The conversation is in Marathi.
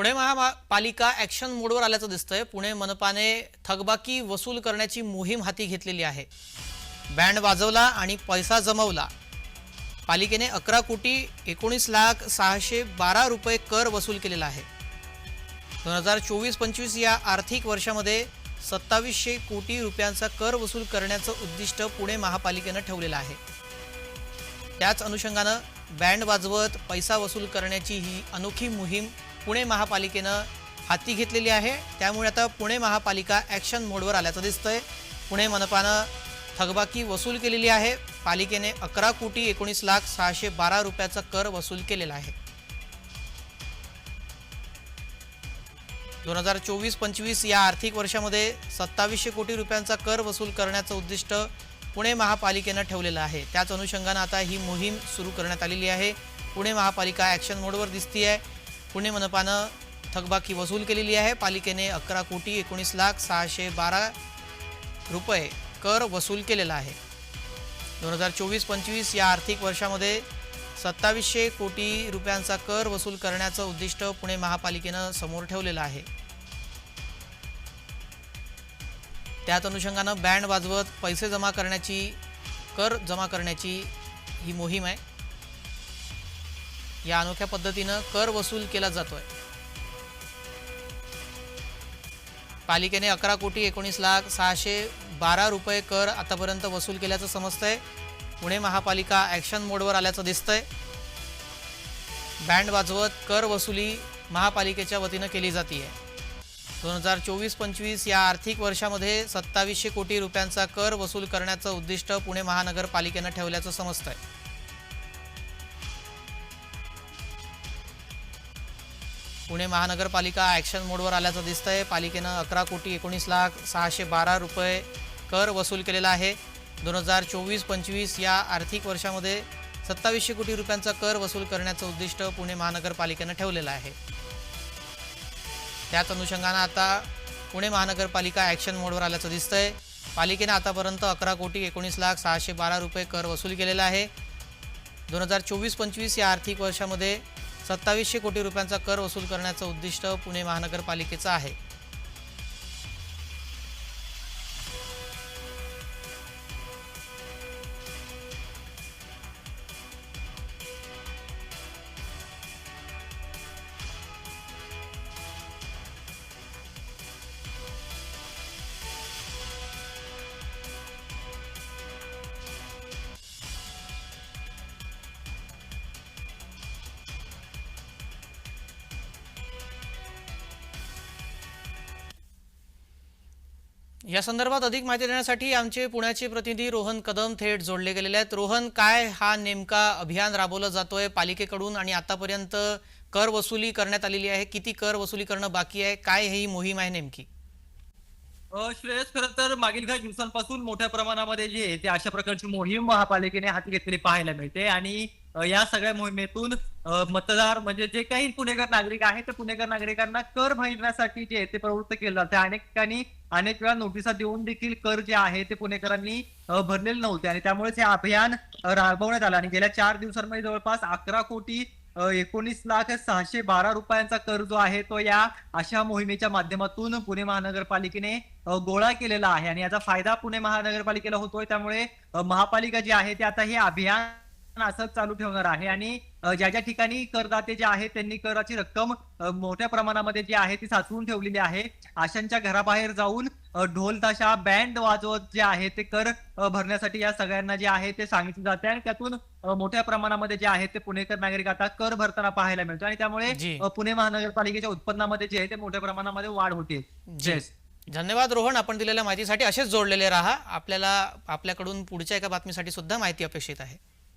पुणे महापालिका ॲक्शन मोडवर आल्याचं दिसतंय. पुणे मनपाने थकबाकी वसूल करण्याची मोहीम हाती घेतलेली आहे. बँड वाजवला आणि पैसा जमवला. पालिकेने अकरा कोटी एकोणीस लाख सहाशे बारा रुपये कर वसूल केलेला आहे. दोन हजार चोवीस पंचवीस या आर्थिक वर्षामध्ये सत्तावीसशे कोटी रुपयांचा कर वसूल करण्याचं उद्दिष्ट पुणे महापालिकेनं ठेवलेलं आहे. त्याच अनुषंगानं बँड वाजवत पैसा वसूल करण्याची ही अनोखी मोहीम पुणे महापालिकेनं हाती घेतलेली आहे. त्यामुळे आता पुणे महापालिका ॲक्शन मोडवर आल्याचं दिसतंय. पुणे मनपानं थकबाकी वसूल केलेली आहे. पालिकेने अकरा कोटी एकोणीस लाख सहाशे बारा रुपयाचा कर वसूल केलेला आहे. दोन हजार चोवीस पंचवीस या आर्थिक वर्षामध्ये सत्तावीसशे कोटी रुपयांचा कर वसूल करण्याचं उद्दिष्ट पुणे महापालिकेनं ठेवलेलं आहे. त्याच अनुषंगानं आता ही मोहीम सुरू करण्यात आलेली आहे. पुणे महापालिका ॲक्शन मोडवर दिसती आहे पुणे मनपानं थकबाकी वसूल केलेली आहे. पालिकेने अकरा कोटी एकोणीस लाख सहाशे बारा रुपये कर वसूल केलेला आहे. दोन हजार चोवीस पंचवीस या आर्थिक वर्षामध्ये सत्तावीसशे कोटी रुपयांचा कर वसूल करण्याचं उद्दिष्ट पुणे महापालिकेनं समोर ठेवलेलं आहे. त्याच अनुषंगानं बँड वाजवत पैसे जमा करण्याची कर जमा करण्याची ही मोहीम आहे. या अनोख्या पद्धतीनं कर वसूल केला जातोय. पालिकेने अकरा कोटी एकोणीस लाख सहाशे बारा रुपये कर आतापर्यंत वसूल केल्याचं समजतंय. पुणे महापालिका ॲक्शन मोडवर आल्याचं दिसतंय. बँड वाजवत कर वसुली महापालिकेच्या वतीनं केली जाते दोन हजार चोवीस पंचवीस या आर्थिक वर्षामध्ये सत्तावीसशे कोटी रुपयांचा कर वसूल करण्याचं उद्दिष्ट पुणे महानगरपालिकेनं ठेवल्याचं समजतंय. पुणे महानगरपालिका ॲक्शन मोडवर आल्याचं दिसतं आहे पालिकेनं अकरा कोटी एकोणीस लाख सहाशे बारा रुपये कर वसूल केलेला आहे. दोन हजार चोवीस पंचवीस या आर्थिक वर्षामध्ये सत्तावीसशे कोटी रुपयांचा कर वसूल करण्याचं उद्दिष्ट पुणे महानगरपालिकेनं ठेवलेलं आहे. त्याच अनुषंगानं आता पुणे महानगरपालिका ॲक्शन मोडवर आल्याचं दिसतंय. पालिकेनं आतापर्यंत अकरा कोटी एकोणीस लाख सहाशे बारा रुपये कर वसूल केलेला आहे. दोन हजार चोवीस पंचवीस या आर्थिक वर्षामध्ये सत्तावीसशे कोटी रुपयांचा कर वसूल करण्याचं उद्दिष्ट पुणे महानगरपालिकेचं आहे. या संदर्भात अधिक माहिती देण्यासाठी आमचे पुण्याचे प्रतिनिधी रोहन कदम थेट जोडले गेलेले आहेत. रोहन काय हा नेमका अभियान राबवलं जातोय पालिकेकडून आणि आतापर्यंत कर वसुली करण्यात आलेली आहे? किती कर वसुली करणं बाकी आहे? काय ही मोहीम आहे नेमकी? श्रेयस खरं तर मागील काही दिवसांपासून मोठ्या प्रमाणामध्ये जे आहे ते अशा प्रकारची मोहीम महापालिकेने हाती घेतलेली पाहायला मिळते आणि या सगळ्या मोहिमेतून मतदार म्हणजे जे काही पुणेकर नागरिक आहेत ते पुणेकर नागरिकांना कर भरण्यासाठी जे आहे ते प्रवृत्त केलं जाते. अनेक ठिकाणी अनेक वेळा नोटिसा देऊन देखील कर जे आहे ते पुणेकरांनी भरलेले नव्हते. आणि त्यामुळेच हे अभियान राबवण्यात आलं. आणि गेल्या चार दिवसांमध्ये जवळपास अकरा कोटी एकोणीस लाख सहाशे बारा रुपयांचा कर जो आहे तो या अशा मोहिमेच्या माध्यमातून पुणे महानगरपालिकेने गोळा केलेला आहे. आणि याचा फायदा पुणे महानगरपालिकेला होतोय. त्यामुळे महापालिका जी आहे ते आता हे अभियान असंच चालू ठेवणार आहे. आणि ज्या ज्या ठिकाणी करदाते जे आहेत त्यांनी कराची रक्कम मोठ्या प्रमाणामध्ये जी आहे ती साचवून ठेवलेली आहे. आशांच्या घराबाहेर जाऊन ढोल ताशा बँड वाजवत जे आहे ते कर भरण्यासाठी या सगळ्यांना जे आहे ते सांगितले जाते आणि त्यातून मोठ्या प्रमाणामध्ये जे आहे ते पुणेकर नागरिक आता कर भरताना पाहायला मिळतो आणि त्यामुळे पुणे महानगरपालिकेच्या उत्पन्नामध्ये जे आहे ते मोठ्या प्रमाणामध्ये वाढ होते. धन्यवाद रोहन. आपण दिलेल्या माहितीसाठी असेच जोडलेले राहा. आपल्याला आपल्याकडून पुढच्या एका बातमीसाठी सुद्धा माहिती अपेक्षित आहे.